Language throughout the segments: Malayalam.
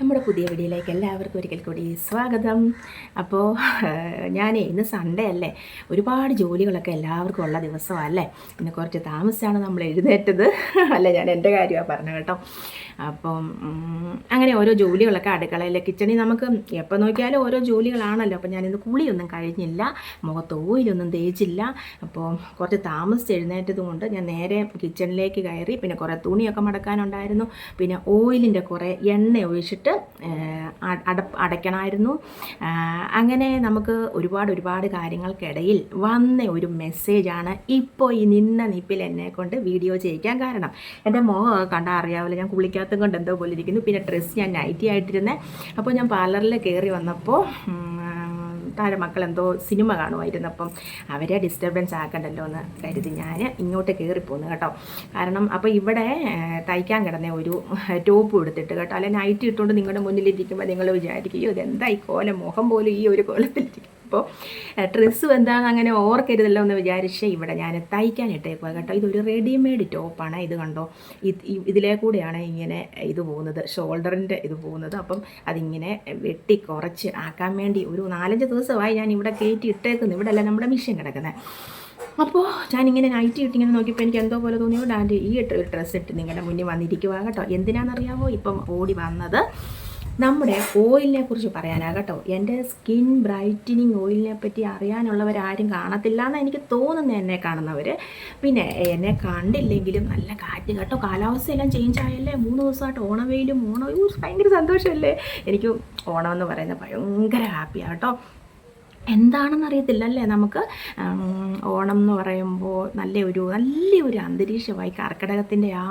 നമ്മുടെ പുതിയ വീഡിയോയിലേക്ക് എല്ലാവർക്കും ഒരിക്കൽ കൂടി സ്വാഗതം. അപ്പോൾ ഞാനേ ഇന്ന് സൺഡേ അല്ലേ? ഒരുപാട് ജോലികളൊക്കെ എല്ലാവർക്കും ഉള്ള ദിവസമല്ലേ? ഇന്ന് കുറച്ച് താമസിച്ചാണ് നമ്മൾ എഴുന്നേറ്റത്. അല്ല? ഞാൻ എന്റെ കാര്യമാണ് പറഞ്ഞത് കേട്ടോ. അപ്പം അങ്ങനെ ഓരോ ജോലികളൊക്കെ അടുക്കളയിൽ കിച്ചണിൽ നമുക്ക് എപ്പോൾ നോക്കിയാലും ഓരോ ജോലികളാണല്ലോ. അപ്പോൾ ഞാനിന്ന് കുളിയൊന്നും കഴിഞ്ഞില്ല. മുഖത്ത് ഓയിലൊന്നും തേച്ചില്ല. അപ്പോൾ കുറച്ച് താമസിച്ച് എഴുന്നേറ്റത് കൊണ്ട് ഞാൻ നേരെ കിച്ചണിലേക്ക് കയറി. പിന്നെ കുറേ തുണിയൊക്കെ മടക്കാനുണ്ടായിരുന്നു. പിന്നെ ഓയിലിന്റെ കുറേ എണ്ണ ഒഴിച്ചിട്ട് അ- അട അടയ്ക്കണമായിരുന്നു. അങ്ങനെ നമുക്ക് ഒരുപാട് ഒരുപാട് കാര്യങ്ങൾക്കിടയിൽ വന്ന ഒരു മെസ്സേജാണ് ഇപ്പോൾ ഈ നിന്ന നിപ്പിൽ എന്നെ കൊണ്ട് വീഡിയോ ചെയ്യിക്കാൻ കാരണം. എന്റെ മുഖം കണ്ടാൽ അറിയാവില്ല ഞാൻ കുളിക്കാത്തത് കൊണ്ട് എന്തോ പോലെ ഇരിക്കുന്നു. പിന്നെ ഡ്രസ്സ് ഞാൻ നൈറ്റി ആയിട്ടിരുന്നേ. അപ്പോൾ ഞാൻ പാർലറിൽ കയറി വന്നപ്പോൾ താഴെ മക്കൾ എന്തോ സിനിമ കാണുമായിരുന്നു. അപ്പം അവരെ ഡിസ്റ്റർബൻസ് ആക്കണ്ടല്ലോ എന്ന് കരുതി ഞാൻ ഇങ്ങോട്ട് കയറിപ്പോന്നു കേട്ടോ. കാരണം അപ്പോൾ ഇവിടെ തയ്ക്കാൻ കിടന്ന ഒരു ടോപ്പ് എടുത്തിട്ട് കേട്ടോ. അല്ലെ നൈറ്റ് ഇട്ടുകൊണ്ട് നിങ്ങളുടെ മുന്നിലിരിക്കുമ്പോൾ നിങ്ങൾ വിചാരിക്കുകയോ ഇത് എന്തായി കോലം? മുഖം പോലും ഈ ഒരു കോലത്തിലിരിക്കും അപ്പോൾ ഡ്രസ്സ് എന്താണ് അങ്ങനെ ഓർക്കരുതല്ലോ എന്ന് വിചാരിച്ച് ഇവിടെ ഞാൻ തയ്ക്കാൻ ഇട്ടേക്കുക കേട്ടോ. ഇതൊരു റെഡിമെയ്ഡ് ടോപ്പാണ്. ഇത് കണ്ടോ? ഇത് ഇതിലേ കൂടെയാണ് ഇങ്ങനെ ഇത് പോകുന്നത് ഷോൾഡറിന്റെ ഇത് പോകുന്നത്. അപ്പം അതിങ്ങനെ വെട്ടി കുറച്ച് ആക്കാൻ വേണ്ടി ഒരു നാലഞ്ച് ദിവസമായി ഞാൻ ഇവിടെ കയറ്റി ഇട്ടേക്കുന്നു. ഇവിടെ അല്ല നമ്മുടെ മിഷ്യൻ കിടക്കുന്നത്. അപ്പോൾ ഞാനിങ്ങനെ നൈറ്റ് ഇട്ടിങ്ങനെ നോക്കിയപ്പോൾ എനിക്ക് എന്തോ പോലെ തോന്നിയോ? ഡാൻഡ് ഈ ഇട്ട് ഡ്രസ്സ് ഇട്ട് നിങ്ങളുടെ മുന്നിൽ വന്നിരിക്കുക കേട്ടോ. എന്തിനാണെന്നറിയാമോ ഇപ്പം ഓടി വന്നത് നമ്മുടെ ഓയിലിനെ കുറിച്ച് പറയാനാകട്ടോ എന്റെ സ്കിൻ ബ്രൈറ്റനിങ് ഓയിലിനെ പറ്റി അറിയാനുള്ളവരാരും കാണത്തില്ല എന്ന് എനിക്ക് തോന്നുന്നു എന്നെ കാണുന്നവർ പിന്നെ എന്നെ കണ്ടില്ലെങ്കിലും നല്ല കാറ്റ് കേട്ടോ. കാലാവസ്ഥയെല്ലാം ചേഞ്ച് ആയല്ലേ? മൂന്ന് ദിവസമായിട്ട് ഓണവെയിലും ഓണം യ്യോ, ഭയങ്കര സന്തോഷമല്ലേ? എനിക്ക് ഓണം എന്ന് പറയുന്നത് ഭയങ്കര ഹാപ്പിയാണ് കേട്ടോ. എന്താണെന്ന് അറിയത്തില്ല അല്ലേ നമുക്ക് ഓണം എന്ന് പറയുമ്പോൾ നല്ല ഒരു നല്ലൊരു അന്തരീക്ഷമായി കർക്കിടകത്തിന്റെ ആ,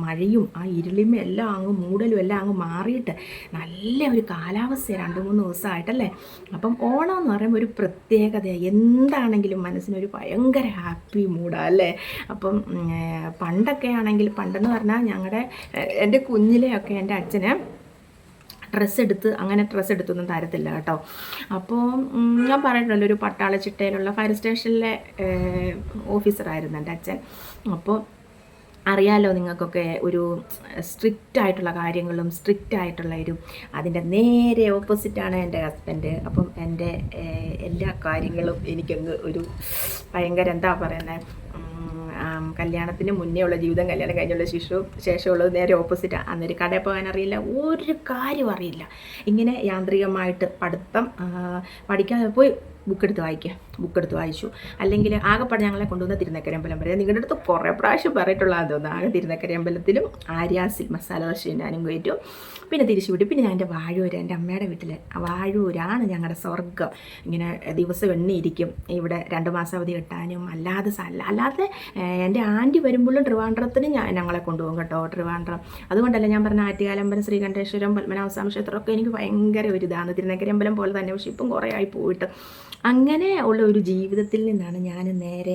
മഴയും ആ ഇരുളിമ എല്ലാം അങ്ങ് മൂടലും എല്ലാം അങ്ങ് മാറിയിട്ട് നല്ല ഒരു കാലാവസ്ഥ രണ്ട് മൂന്ന് ദിവസമായിട്ടല്ലേ? അപ്പം ഓണം എന്ന് പറയുമ്പോൾ ഒരു പ്രത്യേകത എന്താണെങ്കിലും മനസ്സിനൊരു ഭയങ്കര ഹാപ്പി മൂഡാണ് അല്ലേ? അപ്പം പണ്ടൊക്കെ ആണെങ്കിൽ പണ്ടെന്ന് പറഞ്ഞാൽ ഞങ്ങളുടെ എന്റെ കുഞ്ഞിലെയൊക്കെ എന്റെ അച്ഛന് ഡ്രസ്സ് എടുത്ത് അങ്ങനെ ഡ്രസ്സ് എടുത്തൊന്നും തരത്തില്ല കേട്ടോ. അപ്പോൾ ഞാൻ പറഞ്ഞിട്ടുണ്ടല്ലോ ഒരു പട്ടാള ചിട്ടയിലുള്ള ഫയർ സ്റ്റേഷനിലെ ഓഫീസറായിരുന്നു എന്റെ അച്ഛൻ. അപ്പോൾ അറിയാലോ നിങ്ങൾക്കൊക്കെ ഒരു സ്ട്രിക്റ്റ് ആയിട്ടുള്ള കാര്യങ്ങളും സ്ട്രിക്റ്റ് ആയിട്ടുള്ള ഒരു അതിന്റെ നേരെ ഓപ്പോസിറ്റാണ് എന്റെ ഹസ്ബൻഡ് അപ്പം എന്റെ എല്ലാ കാര്യങ്ങളും എനിക്കങ്ങ് ഒരു ഭയങ്കര എന്താ പറയുന്നത് കല്യാണത്തിന് മുന്നേ ഉള്ള ജീവിതം കല്യാണം കഴിഞ്ഞുള്ള ശിശു ശേഷമുള്ളത് നേരെ ഓപ്പോസിറ്റാണ് അന്നൊരു കടയിൽ പോകാൻ അറിയില്ല ഒരു കാര്യം അറിയില്ല. ഇങ്ങനെ യാന്ത്രികമായിട്ട് പഠിത്തം പഠിക്കാൻ പോയി ബുക്ക് എടുത്ത് വായിക്കുക. ബുക്ക് എടുത്ത് വായിച്ചു. അല്ലെങ്കിൽ ആകെപ്പാടെ ഞങ്ങളെ കൊണ്ടുവന്ന തിരുനക്കരമ്പലം വരെ നിങ്ങളുടെ അടുത്ത് കുറേ പ്രാവശ്യം പറഞ്ഞിട്ടുള്ളതാന്ന് തോന്നുന്നു ആകെ തിരുനക്കരമ്പലത്തിലും ആര്യാസിൽ മസാല ദോശ ഞാനും കയറ്റും പിന്നെ തിരിച്ചു വിട്ടു. പിന്നെ ഞാൻ എന്റെ വാഴൂര് എന്റെ അമ്മയുടെ വീട്ടിൽ വാഴൂരാണ് ഞങ്ങളുടെ സ്വർഗം ഇങ്ങനെ ദിവസം എണ്ണിയിരിക്കും ഇവിടെ രണ്ട് മാസം അവധി കിട്ടാനും അല്ലാതെ അല്ല- അല്ലാതെ എന്റെ ആന്റി വരുമ്പോഴും ട്രിവാൻഡ്രത്തിന് ഞാൻ ഞങ്ങളെ കൊണ്ടുപോകും കേട്ടോ ട്രിവാൻഡ്രം. അതുകൊണ്ടല്ല ഞാൻ പറഞ്ഞ ആറ്റുകാലമ്പലം ശ്രീകണ്ഠേശ്വരം പത്മനാഭസ്വാമി ക്ഷേത്രമൊക്കെ എനിക്ക് ഭയങ്കര ഒരു ഇതാണ്. തിരുനക്കരമ്പലം പോലെ തന്നെ പക്ഷേ ഇപ്പം കുറേ ആയി പോയിട്ട്. അങ്ങനെ ഉള്ള ഒരു ജീവിതത്തിൽ നിന്നാണ് ഞാൻ നേരെ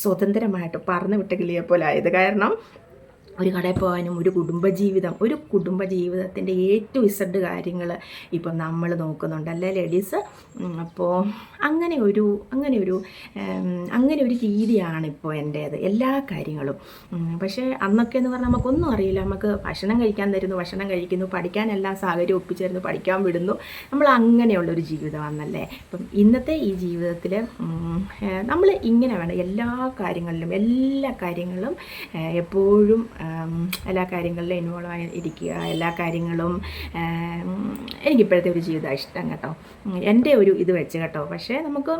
സ്വതന്ത്രമായിട്ട് പറഞ്ഞു വിട്ട കിളിയെ പോലെ ആയത് കാരണം ഒരു കടയിൽ പോകാനും ഒരു കുടുംബജീവിതം ഒരു കുടുംബജീവിതത്തിന്റെ ടു ഇസഡ് കാര്യങ്ങൾ ഇപ്പം നമ്മൾ നോക്കുന്നുണ്ട്. അല്ലേ ലേഡീസ്? അപ്പോൾ അങ്ങനെ ഒരു അങ്ങനെ ഒരു അങ്ങനെ ഒരു രീതിയാണ് ഇപ്പോൾ എന്റേത്. എല്ലാ കാര്യങ്ങളും. പക്ഷേ അന്നൊക്കെ എന്ന് പറഞ്ഞാൽ നമുക്കൊന്നും അറിയില്ല. നമുക്ക് ഭക്ഷണം കഴിക്കാൻ തരുന്നു ഭക്ഷണം കഴിക്കുന്നു പഠിക്കാൻ എല്ലാ സാഹചര്യം ഒപ്പിച്ചേരുന്നു പഠിക്കാൻ വിടുന്നു. നമ്മൾ അങ്ങനെയുള്ളൊരു ജീവിതമാണല്ലേ? ഇപ്പം ഇന്നത്തെ ഈ ജീവിതത്തിൽ നമ്മൾ ഇങ്ങനെ വേണം എല്ലാ കാര്യങ്ങളിലും എല്ലാ കാര്യങ്ങളും എപ്പോഴും എല്ലാ കാര്യങ്ങളിലും ഇൻവോൾവ് ആയി ഇരിക്കുക. എല്ലാ കാര്യങ്ങളും എനിക്കിപ്പോഴത്തെ ഒരു ജീവിതം ഇഷ്ടം കേട്ടോ. എന്റെ ഒരു ഇത് വെച്ച് കേട്ടോ. പക്ഷേ നമുക്ക്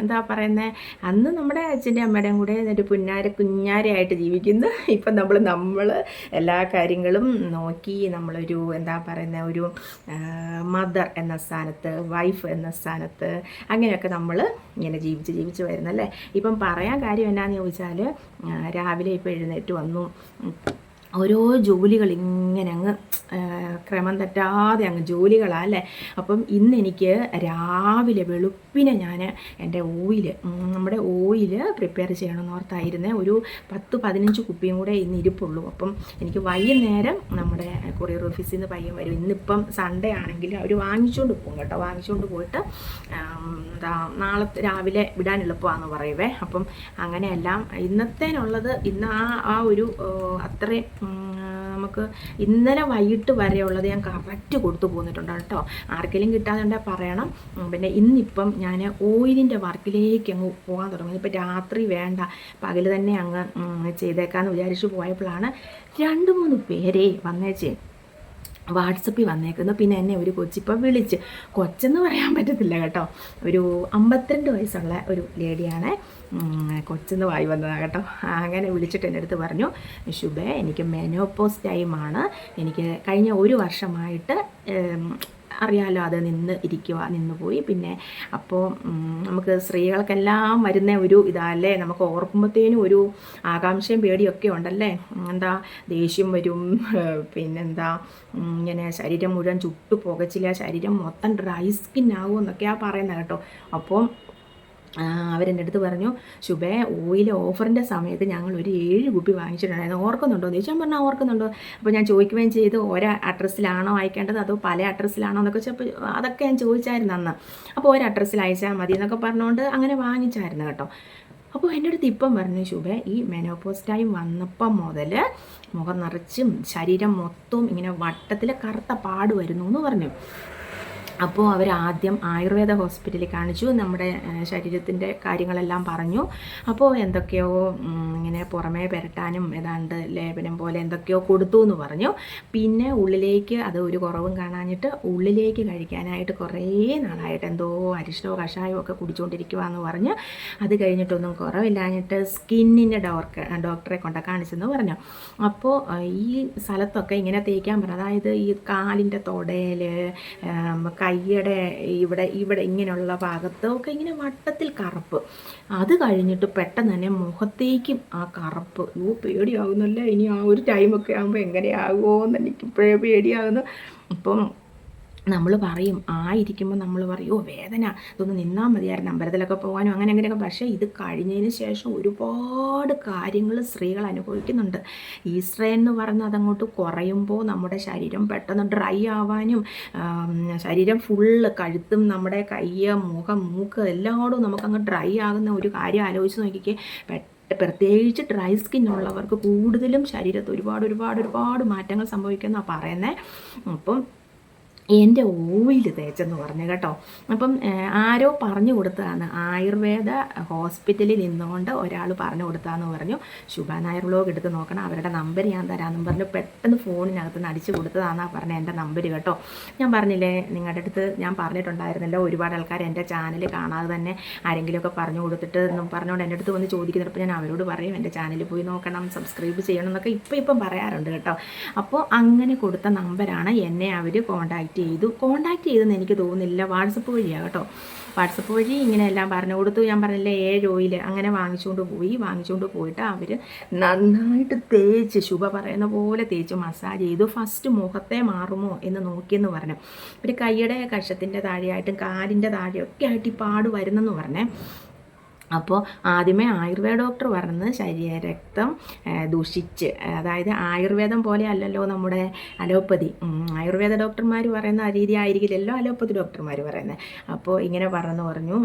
എന്താ പറയുന്നത് അന്ന് നമ്മുടെ അച്ഛന്റെ അമ്മയുടെയും കൂടെ ഒരു പുന്നാര കുഞ്ഞാരയായിട്ട് ജീവിക്കുന്നു. ഇപ്പം നമ്മൾ നമ്മൾ എല്ലാ കാര്യങ്ങളും നോക്കി നമ്മളൊരു എന്താ പറയുന്ന ഒരു മദർ എന്ന സ്ഥാനത്ത് വൈഫ് എന്ന സ്ഥാനത്ത് അങ്ങനെയൊക്കെ നമ്മൾ ഇങ്ങനെ ജീവിച്ച് ജീവിച്ച് വരുന്നല്ലേ? ഇപ്പം പറയാൻ കാര്യം എന്നാന്ന് ചോദിച്ചാൽ രാവിലെ ഇപ്പോൾ എഴുന്നേറ്റ് വന്നു no ഓരോ ജോലികൾ ഇങ്ങനെ അങ്ങ് ക്രമം തെറ്റാതെ അങ്ങ് ജോലികളാണ് അല്ലേ? അപ്പം ഇന്ന് എനിക്ക് രാവിലെ വെളുപ്പിനെ ഞാൻ എന്റെ ഓയിൽ നമ്മുടെ ഓയിൽ പ്രിപ്പയർ ചെയ്യണമെന്ന് ഓർത്തായിരുന്നേ. ഒരു പത്ത് പതിനഞ്ച് കുപ്പിയും കൂടെ ഇന്ന് ഇരിപ്പുള്ളൂ. അപ്പം എനിക്ക് വൈകുന്നേരം നമ്മുടെ കൊറിയർ ഓഫീസിൽ നിന്ന് പയ്യൻ വരും. ഇന്നിപ്പം സൺഡേ ആണെങ്കിൽ അവർ വാങ്ങിച്ചുകൊണ്ട് പോകും കേട്ടോ. വാങ്ങിച്ചുകൊണ്ട് പോയിട്ട് എന്താ നാളെ രാവിലെ വിടാൻ എളുപ്പമാണെന്ന് പറയുവേ. അപ്പം അങ്ങനെയെല്ലാം ഇന്നത്തേനുള്ളത് ഇന്ന് ആ ആ ഒരു അത്രയും നമുക്ക് ഇന്നലെ വൈകിട്ട് വരെയുള്ളത് ഞാൻ കറക്റ്റ് കൊടുത്തു പോന്നിട്ടുണ്ട് കേട്ടോ. ആർക്കെങ്കിലും കിട്ടാതെ പറയണം. പിന്നെ ഇന്നിപ്പം ഞാൻ ഓയിലിന്റെ വർക്കിലേക്ക് അങ്ങ് പോകാൻ തുടങ്ങി. ഇപ്പം രാത്രി വേണ്ട. പകൽ തന്നെ അങ്ങ് ചെയ്തേക്കാമെന്ന് വിചാരിച്ചു പോയപ്പോഴാണ് രണ്ട് മൂന്ന് പേരെ വന്നേച്ചേ. വാട്സപ്പിൽ വന്നേക്കുന്നു. പിന്നെ എന്നെ ഒരു കൊച്ചിപ്പം വിളിച്ച്. കൊച്ചെന്ന് പറയാൻ പറ്റത്തില്ല കേട്ടോ. ഒരു അമ്പത്തിരണ്ട് വയസ്സുള്ള ഒരു ലേഡിയാണ്. കൊച്ചെന്ന് വായി വന്നതാണ് കേട്ടോ. അങ്ങനെ വിളിച്ചിട്ട് എന്റെ അടുത്ത് പറഞ്ഞു ശുഭേ എനിക്ക് മെനോപ്പോസ് ടൈമാണ് എനിക്ക് കഴിഞ്ഞ ഒരു വർഷമായിട്ട് ഉം, അറിയാലോ അത് നിന്ന് ഇരിക്കുക നിന്ന് പോയി. പിന്നെ അപ്പോൾ നമുക്ക് സ്ത്രീകൾക്കെല്ലാം വരുന്ന ഒരു ഇതല്ലേ? നമുക്ക് ഓർക്കുമ്പോഴത്തേനും ഒരു ആകാംക്ഷയും പേടിയൊക്കെ ഉണ്ടല്ലേ? എന്താ ദേഷ്യം വരും പിന്നെന്താ ഇങ്ങനെ ശരീരം മുഴുവൻ ചുട്ടു പുകച്ചില്ല ശരീരം മൊത്തം ഡ്രൈ സ്കിൻ ആകും എന്നൊക്കെയാണ് പറയുന്നത് കേട്ടോ. അപ്പോൾ അവരെന്റെ അടുത്ത് പറഞ്ഞു ശുഭേ ഓയിൽ ഓഫറിന്റെ സമയത്ത് ഞങ്ങൾ ഒരു ഏഴ് കുപ്പി വാങ്ങിച്ചിട്ടുണ്ടായിരുന്നു. ഓർക്കുന്നുണ്ടോ? എന്ന് ചോദിച്ചാൽ പറഞ്ഞാൽ ഓർക്കുന്നുണ്ടോ. അപ്പോൾ ഞാൻ ചോദിക്കുകയും ചെയ്തു ഓരോ അഡ്രസ്സിലാണോ അയക്കേണ്ടത്? അതോ പല അഡ്രസ്സിലാണോ? എന്നൊക്കെ ചോദിച്ചപ്പോൾ അതൊക്കെ ഞാൻ ചോദിച്ചായിരുന്നു അന്ന്. അപ്പോൾ ഒരു അഡ്രസ്സിൽ അയച്ചാൽ മതി എന്നൊക്കെ പറഞ്ഞുകൊണ്ട് അങ്ങനെ വാങ്ങിച്ചായിരുന്നു കേട്ടോ. അപ്പോൾ എന്റെ അടുത്ത് ഇപ്പം പറഞ്ഞു ശുഭ ഈ മെനോപോസ് ടൈം വന്നപ്പം മുതൽ മുഖം നിറച്ചും ശരീരം മൊത്തവും ഇങ്ങനെ വട്ടത്തിൽ കറുത്ത പാട് വരുന്നു എന്ന് പറഞ്ഞു. അപ്പോൾ അവർ ആദ്യം ആയുർവേദ ഹോസ്പിറ്റലിൽ കാണിച്ചു നമ്മുടെ ശരീരത്തിന്റെ കാര്യങ്ങളെല്ലാം പറഞ്ഞു. അപ്പോൾ എന്തൊക്കെയോ ഇങ്ങനെ പുറമേ പുരട്ടാനും ഏതാണ്ട് ലേപനം പോലെ എന്തൊക്കെയോ കൊടുത്തു എന്ന് പറഞ്ഞു. പിന്നെ ഉള്ളിലേക്ക് അത് ഒരു കുറവും കാണാഞ്ഞിട്ട് ഉള്ളിലേക്ക് കഴിക്കാനായിട്ട് കുറേ നാളായിട്ട് എന്തോ അരിഷ്ടോ കഷായമോ ഒക്കെ കുടിച്ചുകൊണ്ടിരിക്കുവാന്ന് പറഞ്ഞ്. അത് കഴിഞ്ഞിട്ടൊന്നും കുറവില്ലാഞ്ഞിട്ട് സ്കിന്നിന്റെ ഡോക്ടർ ഡോക്ടറെ കൊണ്ട് കാണിച്ചെന്ന് പറഞ്ഞു. അപ്പോൾ ഈ സ്ഥലത്തൊക്കെ ഇങ്ങനെ തേക്കാൻ പറഞ്ഞു. അതായത് ഈ കാലിന്റെ തൊടയിൽ കയ്യുടെ ഇവിടെ ഇവിടെ ഇങ്ങനെയുള്ള ഭാഗത്തൊക്കെ ഇങ്ങനെ വട്ടത്തിൽ കറുപ്പ്. അത് കഴിഞ്ഞിട്ട് പെട്ടെന്ന് തന്നെ മുഖത്തേക്കും ആ കറുപ്പ്. ഓ പേടിയാകുന്നല്ലേ ഇനി ആ ഒരു ടൈമൊക്കെ ആകുമ്പോൾ എങ്ങനെയാകുമോ എന്ന് എനിക്കിപ്പോഴേ പേടിയാകുന്നു ഇപ്പം നമ്മൾ പറയും ആയിരിക്കുമ്പോൾ നമ്മൾ പറയും ഓ വേദന ഇതൊന്ന് നിന്നാൽ മതിയായിരുന്നു അമ്പലത്തിലൊക്കെ പോകാനും അങ്ങനെ അങ്ങനെയൊക്കെ പക്ഷേ ഇത് കഴിഞ്ഞതിന് ശേഷം ഒരുപാട് കാര്യങ്ങൾ സ്ത്രീകൾ അനുഭവിക്കുന്നുണ്ട്. ഈസ്ട്രേ എന്ന് പറഞ്ഞാൽ അതങ്ങോട്ട് കുറയുമ്പോൾ നമ്മുടെ ശരീരം പെട്ടെന്ന് ഡ്രൈ ആവാനും ശരീരം ഫുള്ള് കഴുത്തും നമ്മുടെ കയ്യ് മുഖം മൂക്ക് എല്ലായിടും നമുക്കങ്ങ് ഡ്രൈ ആകുന്ന ഒരു കാര്യം ആലോചിച്ച് നോക്കിക്കേ. പ്രത്യേകിച്ച് ഡ്രൈ സ്കിൻ ഉള്ളവർക്ക് കൂടുതലും ശരീരത്ത് ഒരുപാട് ഒരുപാട് ഒരുപാട് മാറ്റങ്ങൾ സംഭവിക്കുന്ന പറയുന്നത് അപ്പം എന്റെ ഓയിൽ തേച്ചെന്ന് പറഞ്ഞു കേട്ടോ. അപ്പം ആരോ പറഞ്ഞു കൊടുത്തതാണ്. ആയുർവേദ ഹോസ്പിറ്റലിൽ നിന്നുകൊണ്ട് ഒരാൾ പറഞ്ഞു കൊടുത്താന്ന് പറഞ്ഞു. ശുഭ നായർ വ്ലോഗ് എടുത്ത് നോക്കണം. അവരുടെ നമ്പർ ഞാൻ തരാമെന്നും പറഞ്ഞു. പെട്ടെന്ന് ഫോണിനകത്ത് നിന്ന് അടിച്ചു കൊടുത്തതാണെന്നാണ് പറഞ്ഞത് എന്റെ നമ്പർ കേട്ടോ. ഞാൻ പറഞ്ഞില്ലേ നിങ്ങളുടെ അടുത്ത് ഞാൻ പറഞ്ഞിട്ടുണ്ടായിരുന്നല്ലോ ഒരുപാട് ആൾക്കാർ എന്റെ ചാനൽ കാണാതെ തന്നെ ആരെങ്കിലുമൊക്കെ പറഞ്ഞു കൊടുത്തിട്ട് എന്നും പറഞ്ഞുകൊണ്ട് എന്റെ അടുത്ത് വന്ന് ചോദിക്കുന്നപ്പോൾ ഞാൻ അവരോട് പറയും എന്റെ ചാനലിൽ പോയി നോക്കണം സബ്സ്ക്രൈബ് ചെയ്യണം എന്നൊക്കെ ഇപ്പം ഇപ്പം പറയാറുണ്ട് കേട്ടോ. അപ്പോൾ അങ്ങനെ കൊടുത്ത നമ്പരാണ് എന്നെ അവർ കോൺടാക്റ്റ് ചെയ്തു. കോൺടാക്റ്റ് ചെയ്തെന്ന് എനിക്ക് തോന്നുന്നില്ല. വാട്സപ്പ് വഴിയാണ് കേട്ടോ. വാട്സപ്പ് വഴി ഇങ്ങനെ എല്ലാം പറഞ്ഞു കൊടുത്തു. ഞാൻ പറഞ്ഞില്ലേ ഏഴ് ഓയിൽ അങ്ങനെ വാങ്ങിച്ചുകൊണ്ട് പോയി. വാങ്ങിച്ചുകൊണ്ട് പോയിട്ട് അവർ നന്നായിട്ട് തേച്ച് ശുഭ പറയുന്ന പോലെ തേച്ച് മസാജ് ചെയ്തു. ഫസ്റ്റ് മുഖത്തെ മാറുമോ എന്ന് നോക്കിയെന്ന് പറഞ്ഞു. പിന്നെ കൈയുടെ കഷത്തിന്റെ താഴെയായിട്ടും കാലിന്റെ താഴെയൊക്കെ ആയിട്ട് ഈ പാട് വരുന്നെന്ന് പറഞ്ഞേ. അപ്പോൾ ആദ്യമേ ആയുർവേദ ഡോക്ടർ പറഞ്ഞത് ശരീര രക്തം ആ, ദൂഷിച്ച്. അതായത് ആയുർവേദം പോലെ അല്ലല്ലോ നമ്മുടെ അലോപ്പതി. ആയുർവേദ ഡോക്ടർമാർ പറയുന്ന ആ രീതി ആയിരിക്കില്ലല്ലോ അലോപ്പതി ഡോക്ടർമാർ പറയുന്നത്. അപ്പോൾ ഇങ്ങനെ പറഞ്ഞു പറഞ്ഞു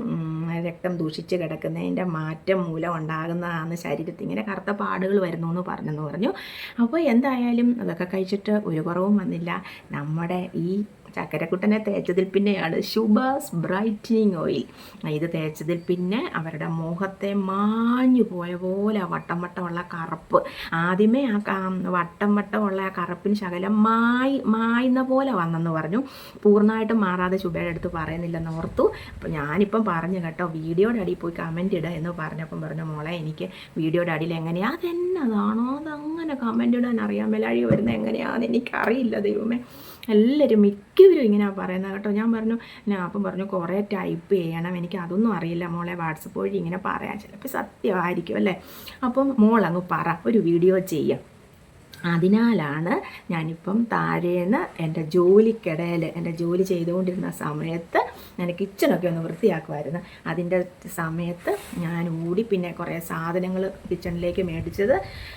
രക്തം ദൂഷിച്ച് കിടക്കുന്നതിന്റെ മാറ്റം മൂലം ഉണ്ടാകുന്നതാണ് ശരീരത്തിൽ ഇങ്ങനെ കറുത്ത പാടുകൾ വരുന്നു എന്ന് പറഞ്ഞെന്ന് പറഞ്ഞു. അപ്പോൾ എന്തായാലും അതൊക്കെ കഴിച്ചിട്ട് ഒരു കുറവും വന്നില്ല. നമ്മുടെ ഈ ചക്കരക്കുട്ടനെ തേച്ചതിൽ പിന്നെയാണ് ശുഭാസ് ബ്രൈറ്റനിങ് ഓയിൽ. ഇത് തേച്ചതിൽ പിന്നെ അവരുടെ മുഖത്തെ മാഞ്ഞു പോയ പോലെ വട്ടം വട്ടമുള്ള കറുപ്പ്. ആദ്യമേ ആ വട്ടം വട്ടമുള്ള ആ കറുപ്പിന് ശകലം മായി മായുന്ന പോലെ വന്നെന്ന് പറഞ്ഞു. പൂർണമായിട്ടും മാറാതെ ശുഭയുടെ അടുത്ത് പറയുന്നില്ലെന്ന് ഓർത്തു. അപ്പോൾ ഞാനിപ്പം പറഞ്ഞു കേട്ടോ വീഡിയോയുടെ അടിയിൽ പോയി കമന്റ് ഇടുക എന്ന് പറഞ്ഞപ്പം പറഞ്ഞു മോളെ എനിക്ക് വീഡിയോയുടെ അടിയിൽ എങ്ങനെയാണ് അതെന്നതാണോ അതങ്ങനെ കമന്റ് ഇടാൻ അറിയാൻ മേലാഴി വരുന്നത് എങ്ങനെയാണെന്ന് എനിക്കറിയില്ല ദൈവമേ. എല്ലാവരും മിക്കവരും ഇങ്ങനെയാണ് പറയുന്നത് കേട്ടോ. ഞാൻ പറഞ്ഞു ഞാൻ അപ്പം പറഞ്ഞു കുറേ ടൈപ്പ് ചെയ്യണം. എനിക്ക് അതൊന്നും അറിയില്ല മോളെ. വാട്സപ്പ് വഴി ഇങ്ങനെ പറയാൻ ചിലപ്പോൾ സത്യമായിരിക്കും അല്ലേ? അപ്പം മോൾ അങ്ങ് പറ ഒരു വീഡിയോ ചെയ്യാം. അതിനാലാണ് ഞാനിപ്പം താഴേന്ന് എന്റെ ജോലിക്കിടയിൽ എന്റെ ജോലി ചെയ്തുകൊണ്ടിരുന്ന സമയത്ത് ഞാൻ കിച്ചണൊക്കെ ഒന്ന് വൃത്തിയാക്കുമായിരുന്നു അതിന്റെ സമയത്ത് ഞാൻ ഓടി പിന്നെ കുറേ സാധനങ്ങൾ കിച്ചണിലേക്ക് മേടിച്ചത്.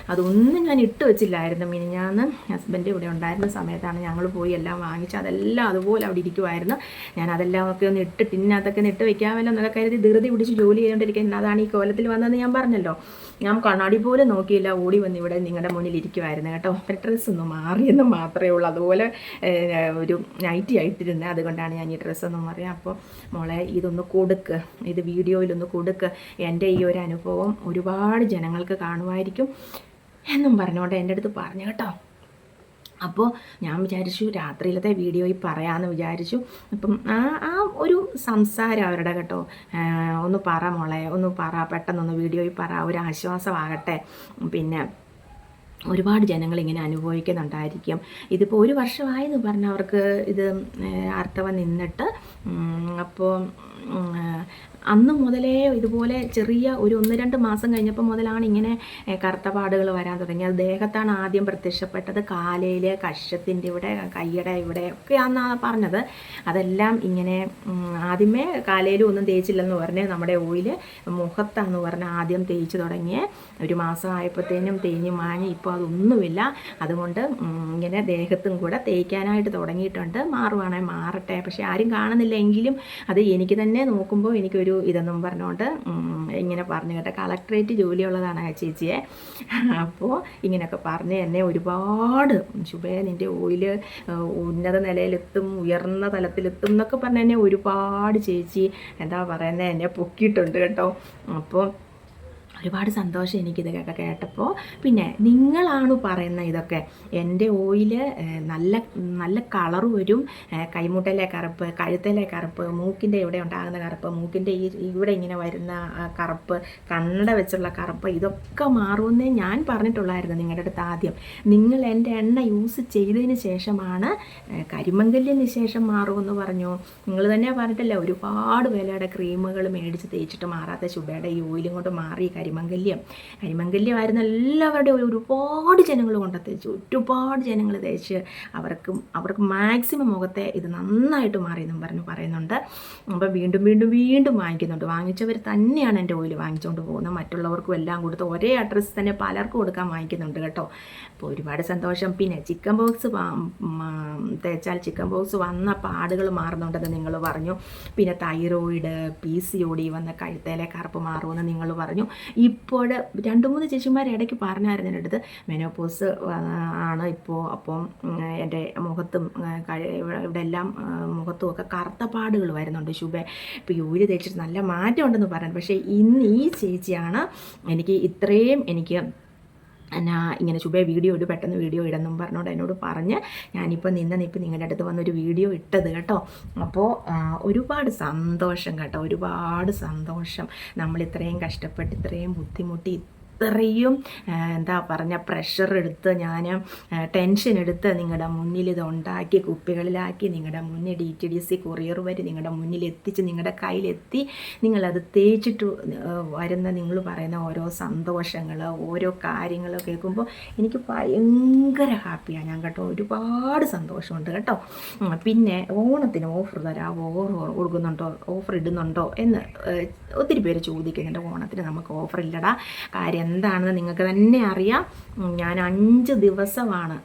അതൊന്നും ഞാൻ ഇട്ട് വെച്ചില്ലായിരുന്നു. മിനിഞ്ഞാന്ന് ഹസ്ബൻഡ് ഇവിടെ ഉണ്ടായിരുന്ന സമയത്താണ് ഞങ്ങൾ പോയി എല്ലാം വാങ്ങിച്ച് അതെല്ലാം അതുപോലെ അവിടെ ഇരിക്കുമായിരുന്നു ഞാൻ അതെല്ലാം ഒക്കെ ഒന്ന് ഇട്ടിട്ട് ഇന്നതൊക്കെ ഒന്ന് ഇട്ട് വെക്കാമല്ലോ എന്നൊക്കെ കരുതി ധൃതി പിടിച്ച് ജോലി ചെയ്തുകൊണ്ടിരിക്കുന്നത് അതാണ് ഈ കോലത്തിൽ വന്നതെന്ന് ഞാൻ പറഞ്ഞല്ലോ. ഞാൻ കണ്ണാടി പോലെ നോക്കിയില്ല ഓടി വന്ന് ഇവിടെ നിങ്ങളുടെ മുന്നിൽ ഇരിക്കുമായിരുന്നു കേട്ടോ. ഡ്രസ്സ് ഒന്ന് മാറിയെന്ന് മാത്രമേ ഉള്ളൂ. അതുപോലെ ഒരു നൈറ്റി ആയിട്ടിരുന്നത്. അതുകൊണ്ടാണ് ഞാൻ ഈ ഡ്രസ്സ് ഡ്രസ്സൊന്നും മാറിയത്. അപ്പോൾ മോളെ ഇതൊന്ന് കൊടുക്ക്. ഇത് വീഡിയോയിലൊന്ന് കൊടുക്ക്. എന്റെ ഈ ഒരു അനുഭവം ഒരുപാട് ജനങ്ങൾക്ക് കാണുമായിരിക്കും എന്നും പറഞ്ഞുകൊണ്ട് എന്റെ അടുത്ത് പറഞ്ഞു കേട്ടോ. അപ്പോൾ ഞാൻ വിചാരിച്ചു രാത്രിയിലത്തെ വീഡിയോയിൽ പറയാമെന്ന് വിചാരിച്ചു. അപ്പം ആ ആ ഒരു സംസാരം അവരുടെ കേട്ടോ. ഒന്ന് പറ മോളെ ഒന്ന് പറ പെട്ടെന്നൊന്ന് വീഡിയോയിൽ പറ ഒരു ആശ്വാസമാകട്ടെ. പിന്നെ ഒരുപാട് ജനങ്ങൾ ഇങ്ങനെ അനുഭവിക്കുന്നുണ്ടായിരിക്കും. ഇതിപ്പോൾ ഒരു വർഷമായെന്ന് പറഞ്ഞവർക്ക് ഇത് അർത്ഥവ നിന്നിട്ട് അപ്പോൾ അന്ന് മുതലേ ഇതുപോലെ ചെറിയ ഒരു ഒന്ന് രണ്ട് മാസം കഴിഞ്ഞപ്പോൾ മുതലാണ് ഇങ്ങനെ കറുത്ത പാടുകൾ വരാൻ തുടങ്ങിയത് ദേഹത്താണ് ആദ്യം പ്രത്യക്ഷപ്പെട്ടത്. കാലയിൽ കഷത്തിന്റെ ഇവിടെ കയ്യുടെ ഇവിടെ ഒക്കെയാണെന്നാണ് പറഞ്ഞത്. അതെല്ലാം ഇങ്ങനെ ആദ്യമേ കാലയിലും ഒന്നും തേച്ചില്ലെന്ന് പറഞ്ഞ് നമ്മുടെ ഓയിൽ മുഖത്താന്ന് പറഞ്ഞ് ആദ്യം തേച്ച് തുടങ്ങിയ ഒരു മാസം ആയപ്പോഴത്തേനും തേഞ്ഞ് മാഞ്ഞ് ഇപ്പോൾ അതൊന്നുമില്ല. അതുകൊണ്ട് ഇങ്ങനെ ദേഹത്തും കൂടെ തേക്കാനായിട്ട് തുടങ്ങിയിട്ടുണ്ട്. മാറുവാണെങ്കിൽ മാറട്ടെ. പക്ഷെ ആരും കാണുന്നില്ല എങ്കിലും അത് എനിക്ക് തന്നെ നോക്കുമ്പോൾ എനിക്കൊരു ഇതെന്നും പറഞ്ഞുകൊണ്ട് ഇങ്ങനെ പറഞ്ഞു കേട്ടോ. കളക്ട്രേറ്റ് ജോലിയുള്ളതാണ് ആ ചേച്ചിയെ. അപ്പോൾ ഇങ്ങനെയൊക്കെ പറഞ്ഞ് എന്നെ ഒരുപാട് ശുഭേ നിന്റെ ഓയിൽ ഉന്നത നിലയിലെത്തും ഉയർന്ന തലത്തിലെത്തും എന്നൊക്കെ പറഞ്ഞ് എന്നെ ഒരുപാട് ചേച്ചി എന്താ പറയുന്നത് എന്നെ പൊക്കിയിട്ടുണ്ട് കേട്ടോ. അപ്പോൾ ഒരുപാട് സന്തോഷം എനിക്കിതൊക്കെ കേട്ടപ്പോൾ. പിന്നെ നിങ്ങളാണ് പറയുന്ന ഇതൊക്കെ. എന്റെ ഓയിൽ നല്ല നല്ല കളർ വരും. കൈമുട്ടയിലെ കറുപ്പ് കഴുത്തിലെ കറുപ്പ് മൂക്കിന്റെ ഇവിടെ ഉണ്ടാകുന്ന കറുപ്പ് മൂക്കിന്റെ ഈ ഇവിടെ ഇങ്ങനെ വരുന്ന കറുപ്പ് കണ്ണട വെച്ചുള്ള കറുപ്പ് ഇതൊക്കെ മാറുമെന്നേ ഞാൻ പറഞ്ഞിട്ടുള്ളായിരുന്നു നിങ്ങളുടെ അടുത്ത് ആദ്യം. നിങ്ങൾ എന്റെ എണ്ണ യൂസ് ചെയ്തതിന് ശേഷമാണ് കരിമങ്കല്യന് ശേഷം മാറുമെന്ന് പറഞ്ഞു. നിങ്ങൾ തന്നെ പറഞ്ഞിട്ടില്ല ഒരുപാട് വിലയുടെ ക്രീമുകൾ മേടിച്ച് തേച്ചിട്ട് മാറാത്ത ശുഭയുടെ ഈ ഓയിലും കൊണ്ട് മാറി കരിമങ്കല്യം കരിമംഗല്യമായിരുന്നു എല്ലാവരുടെയും ഒരുപാട് ജനങ്ങൾ കൊണ്ടെത്തിച്ചു തേച്ചു ഒരുപാട് ജനങ്ങൾ തേച്ച് അവർക്ക് അവർക്ക് മാക്സിമം മുഖത്തെ ഇത് നന്നായിട്ട് മാറിയെന്നും പറഞ്ഞു പറയുന്നുണ്ട്. അപ്പോൾ വീണ്ടും വീണ്ടും വീണ്ടും വാങ്ങിക്കുന്നുണ്ട്. വാങ്ങിച്ചവർ തന്നെയാണ് എന്റെ ഓയിൽ വാങ്ങിച്ചുകൊണ്ട് പോകുന്നത്. മറ്റുള്ളവർക്കും എല്ലാം കൊടുത്ത് ഒരേ അഡ്രസ്സ് തന്നെ പലർക്കും കൊടുക്കാൻ വാങ്ങിക്കുന്നുണ്ട് കേട്ടോ. അപ്പോൾ ഒരുപാട് സന്തോഷം. പിന്നെ ചിക്കൻ ബോക്സ് തേച്ചാൽ ചിക്കൻ ബോക്സ് വന്ന പാടുകൾ മാറുന്നുണ്ടെന്ന് നിങ്ങൾ പറഞ്ഞു. പിന്നെ thyroid P C O D വന്ന കഴുത്തേലെ കറുപ്പ് മാറുമെന്ന് നിങ്ങൾ പറഞ്ഞു. ഇപ്പോൾ രണ്ട് മൂന്ന് ചേച്ചിമാർ ഇടയ്ക്ക് പറഞ്ഞായിരുന്നു എന്റെ അടുത്ത് മെനോപോസ് ആണ് ഇപ്പോൾ അപ്പം എന്റെ മുഖത്തും ഇവിടെ എല്ലാം മുഖത്തും ഒക്കെ കറുത്ത പാടുകൾ വരുന്നുണ്ട് ശുഭ. ഇപ്പോൾ യൂരി തേച്ചിട്ട് നല്ല മാറ്റമുണ്ടെന്ന് പറയുന്നത് പക്ഷേ ഇന്ന് ഈ ചേച്ചിയാണ് എനിക്ക് ഇത്രയും എനിക്ക് എന്നാ ഇങ്ങനെ ചുബേ വീഡിയോ ഇട് പെട്ടെന്ന് വീഡിയോ ഇടുന്നും പറഞ്ഞോണ്ട് എന്നോട് പറഞ്ഞ് ഞാനിപ്പോൾ നിന്ന് നിപ്പ് നിങ്ങളുടെ അടുത്ത് വന്നൊരു വീഡിയോ ഇട്ടത് കേട്ടോ. അപ്പോൾ ഒരുപാട് സന്തോഷം കേട്ടോ ഒരുപാട് സന്തോഷം. നമ്മൾ ഇത്രയും കഷ്ടപ്പെട്ട് ഇത്രയും ബുദ്ധിമുട്ടി ഇത്രയും ആ, എന്താ പറഞ്ഞ പ്രഷർ എടുത്ത് ഞാൻ ടെൻഷൻ എടുത്ത് നിങ്ങളുടെ മുന്നിൽ ഇത് ഉണ്ടാക്കി കുപ്പികളിലാക്കി നിങ്ങളുടെ മുന്നിൽ D T D C courier വരെ നിങ്ങളുടെ മുന്നിൽ എത്തിച്ച് നിങ്ങളുടെ കയ്യിലെത്തി നിങ്ങളത് തേച്ചിട്ട് വരുന്ന നിങ്ങൾ പറയുന്ന ഓരോ സന്തോഷങ്ങൾ ഓരോ കാര്യങ്ങൾ കേൾക്കുമ്പോൾ എനിക്ക് ഭയങ്കര ഹാപ്പിയാണ് ഞാൻ കേട്ടോ ഒരുപാട് സന്തോഷമുണ്ട് കേട്ടോ. പിന്നെ ഓണത്തിന് ഓഫർ തരാം ഓഫർ കൊടുക്കുന്നുണ്ടോ? ഓഫർ ഇടുന്നുണ്ടോ? എന്ന് ഒത്തിരി പേര് ചോദിക്കുന്നുണ്ട് ഓണത്തിന് നമുക്ക് ഓഫർ ഇല്ലടാ. കാര്യം എന്താണെന്ന് നിങ്ങൾക്ക് തന്നെ അറിയാം. ഞാൻ അഞ്ച് ദിവസമാണ്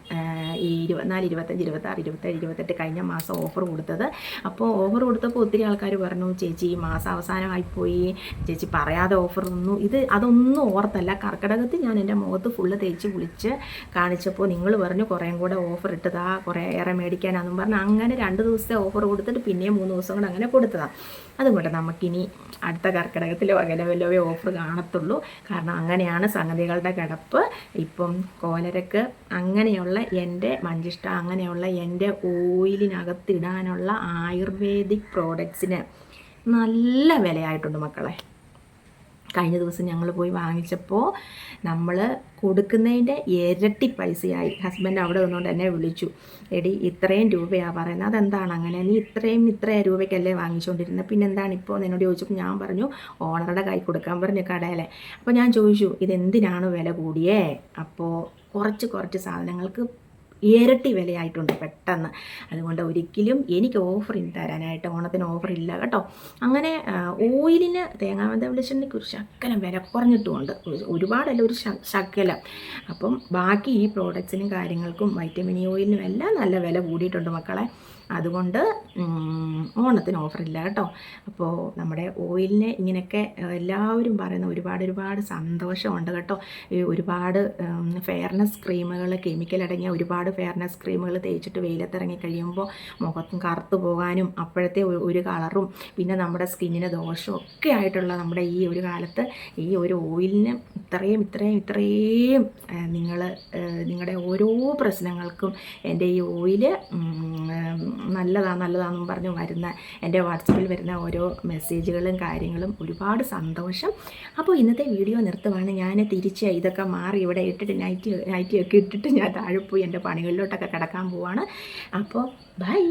ഈ ഇരുപത്തിനാല് ഇരുപത്തഞ്ച് ഇരുപത്താറ് ഇരുപത്തേഴ് ഇരുപത്തെട്ട് കഴിഞ്ഞ മാസം ഓഫർ കൊടുത്തത്. അപ്പോൾ ഓഫർ കൊടുത്തപ്പോൾ ഒത്തിരി ആൾക്കാർ പറഞ്ഞു ചേച്ചി ഈ മാസം അവസാനമായിപ്പോയി ചേച്ചി പറയാതെ ഓഫർ തന്നു. ഇത് അതൊന്നും ഓർത്തല്ല. കർക്കിടകത്തിൽ ഞാൻ എന്റെ മുഖത്ത് ഫുള്ള് തേച്ച് കുളിച്ച് കാണിച്ചപ്പോൾ നിങ്ങൾ പറഞ്ഞു കുറേയും കൂടെ ഓഫർ ഇട്ടതാ കുറേ ഏറെ മേടിക്കാനാണെന്നും പറഞ്ഞു അങ്ങനെ രണ്ട് ദിവസത്തെ ഓഫർ കൊടുത്തിട്ട് പിന്നെയും മൂന്ന് ദിവസം കൂടെ അങ്ങനെ കൊടുത്തതാണ് അതുകൊണ്ട് നമുക്കിനി അടുത്ത കർക്കിടകത്തിലോ അകലവല്ലോ ഓഫർ കാണത്തുള്ളൂ. കാരണം അങ്ങനെയാണ് സംഗതികളുടെ കിടപ്പ്. ഇപ്പം കോലരക്ക് അങ്ങനെയുള്ള എന്റെ മഞ്ചിഷ്ട അങ്ങനെയുള്ള എന്റെ ഓയിലിനകത്തിടാനുള്ള ആയുർവേദിക് പ്രോഡക്ട്സിന് നല്ല വിലയായിട്ടുണ്ട് മക്കളെ. കഴിഞ്ഞ ദിവസം ഞങ്ങൾ പോയി വാങ്ങിച്ചപ്പോൾ നമ്മൾ കൊടുക്കുന്നതിന്റെ ഇരട്ടി പൈസയായി. ഹസ്ബൻഡ് അവിടെ നിന്നുകൊണ്ട് എന്നെ വിളിച്ചു. എടി ഇത്രയും രൂപയാണ് പറയുന്നത്. അതെന്താണ് അങ്ങനെ? നീ ഇത്രയും ഇത്രയും രൂപയ്ക്കല്ലേ വാങ്ങിച്ചുകൊണ്ടിരുന്നത് പിന്നെ എന്താണ് ഇപ്പോൾ എന്നോട് ചോദിച്ചപ്പോൾ ഞാൻ പറഞ്ഞു ഓണറുടെ കൈ കൊടുക്കാൻ പറഞ്ഞു കടയിലെ. അപ്പോൾ ഞാൻ ചോദിച്ചു ഇതെന്തിനാണ് വില കൂടിയേ? അപ്പോൾ കുറച്ച് കുറച്ച് സാധനങ്ങൾക്ക് ഇരട്ടി വിലയായിട്ടുണ്ട് പെട്ടെന്ന്. അതുകൊണ്ട് ഒരിക്കലും എനിക്ക് ഓഫർ തരാനായിട്ട് ഓണത്തിന് ഓഫർ ഇല്ല കേട്ടോ. അങ്ങനെ ഓയിലിന് തേങ്ങാമന്ത വെളിച്ചെണ്ണയ്ക്ക് ഒരു ശക്കലം വില കുറഞ്ഞിട്ടുമുണ്ട്. ഒരുപാടല്ല ഒരു ശക്കലം അപ്പം ബാക്കി ഈ പ്രോഡക്റ്റ്സിനും കാര്യങ്ങൾക്കും വൈറ്റമിൻ ഇ ഓയിലിനും എല്ലാം നല്ല വില കൂടിയിട്ടുണ്ട് മക്കളെ. അതുകൊണ്ട് ഓണത്തിന് ഓഫറില്ല കേട്ടോ. അപ്പോൾ നമ്മുടെ ഓയിലിനെ ഇങ്ങനെയൊക്കെ എല്ലാവരും പറയുന്ന ഒരുപാട് ഒരുപാട് സന്തോഷമുണ്ട് കേട്ടോ. ഒരുപാട് ഫെയർനെസ് ക്രീമുകൾ കെമിക്കൽ അടങ്ങിയ ഒരുപാട് ഫെയർനെസ് ക്രീമുകൾ തേച്ചിട്ട് വെയിലത്തിറങ്ങി കഴിയുമ്പോൾ മുഖത്തും കറുത്തു പോകാനും അപ്പോഴത്തെ ഒരു കളറും പിന്നെ നമ്മുടെ സ്കിന്നിന് ദോഷവും ഒക്കെ ആയിട്ടുള്ള നമ്മുടെ ഈ ഒരു കാലത്ത് ഈ ഒരു ഓയിലിന് ഇത്രയും ഇത്രയും ഇത്രയും നിങ്ങൾ നിങ്ങളുടെ ഓരോ പ്രശ്നങ്ങൾക്കും എന്റെ ഈ ഓയിൽ നല്ലതാണ് നല്ലതാണെന്നും പറഞ്ഞ് വരുന്ന എന്റെ വാട്സപ്പിൽ വരുന്ന ഓരോ മെസ്സേജുകളും കാര്യങ്ങളും ഒരുപാട് സന്തോഷം. അപ്പോൾ ഇന്നത്തെ വീഡിയോ നിർത്തുവാണ്. ഞാൻ തിരിച്ച് ഇതൊക്കെ മാറി ഇവിടെ ഇട്ടിട്ട് നൈറ്റി നൈറ്റിയൊക്കെ ഇട്ടിട്ട് ഞാൻ താഴെ പോയി എന്റെ പണികളിലോട്ടൊക്കെ കിടക്കാൻ പോവാണ്. അപ്പോൾ ബൈ.